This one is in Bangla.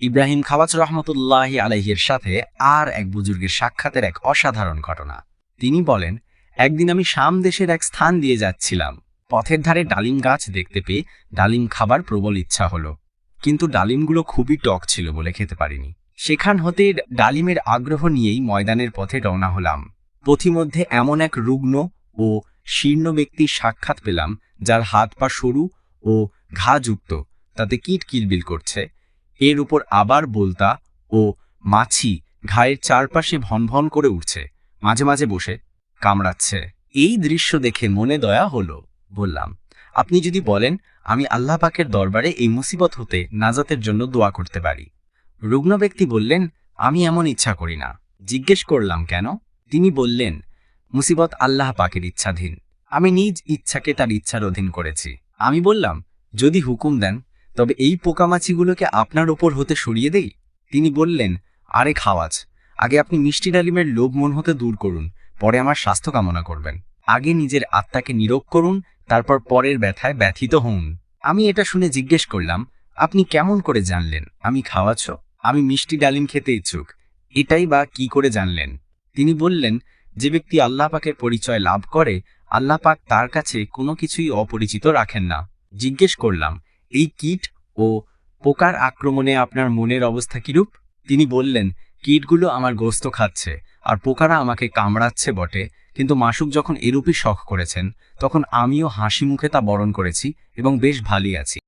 ইব্রাহিম খাওয়াজ রহমতুল্লাহি আলহির সাথে আর এক বুজুর্গের সাক্ষাতের এক অসাধারণ ঘটনা। তিনি বলেন, একদিন আমি শাম দেশের এক স্থান দিয়ে যাচ্ছিলাম। পথের ধারে ডালিম গাছ দেখতে পেয়ে ডালিম খাবার প্রবল ইচ্ছা হলো। কিন্তু ডালিমগুলো খুবই টক ছিল বলে খেতে পারিনি। সেখান হতে ডালিমের আগ্রহ নিয়েই ময়দানের পথে রওনা হলাম। পথিমধ্যে এমন এক রুগ্ন ও শীর্ণ ব্যক্তির সাক্ষাৎ পেলাম, যার হাত পা সরু ও ঘা যুক্ত, তাতে কিট কিলবিল করছে। এর উপর আবার বলতা ও মাছি ঘায়ের চারপাশে ভনভন করে উঠছে, মাঝে মাঝে বসে কামড়াচ্ছে। এই দৃশ্য দেখে মনে দয়া হলো, বললাম, আপনি যদি বলেন, আমি আল্লাহ পাকের দরবারে এই মুসিবত হতে নাজাতের জন্য দোয়া করতে পারি। রুগ্ন ব্যক্তি বললেন, আমি এমন ইচ্ছা করি না। জিজ্ঞেস করলাম, কেন? তিনি বললেন, মুসিবত আল্লাহ পাকের ইচ্ছাধীন। আমি নিজ ইচ্ছাকে তার ইচ্ছার অধীন করেছি। আমি বললাম, যদি হুকুম দেন তবে এই পোকামাছিগুলোকে আপনার ওপর হতে সরিয়ে দেই? তিনি বললেন আরে খাওয়াজ আগে আপনি মিষ্টি ডালিমের লোভ মন হতে দূর করুন, পরে আমার স্বাস্থ্য কামনা করবেন। আগে নিজের আত্মাকে নিরোগ করুন, তারপর পরের ব্যথায় ব্যথিত হন। আমি এটা শুনে জিজ্ঞেস করলাম, আপনি কেমন করে জানলেন? আমি খাওয়াচ্ছ? আমি মিষ্টি ডালিম খেতে ইচ্ছুক। এটাই বা কি করে জানলেন? তিনি বললেন, যে ব্যক্তি আল্লাহ পাকের পরিচয় লাভ করে, আল্লাহ পাক তার কাছে কোনো কিছুই অপরিচিত রাখেন না। জিজ্ঞেস করলাম এই কীট ও পোকার আক্রমণে আপনার মনের অবস্থা কিরূপ? তিনি বললেন, কীটগুলো আমার গোস্ত খাচ্ছে আর পোকারা আমাকে কামড়াচ্ছে বটে। কিন্তু মাসুক যখন এরূপই শখ করেছেন, তখন আমিও হাসি মুখে তা বরণ করেছি এবং বেশ ভালোই আছি।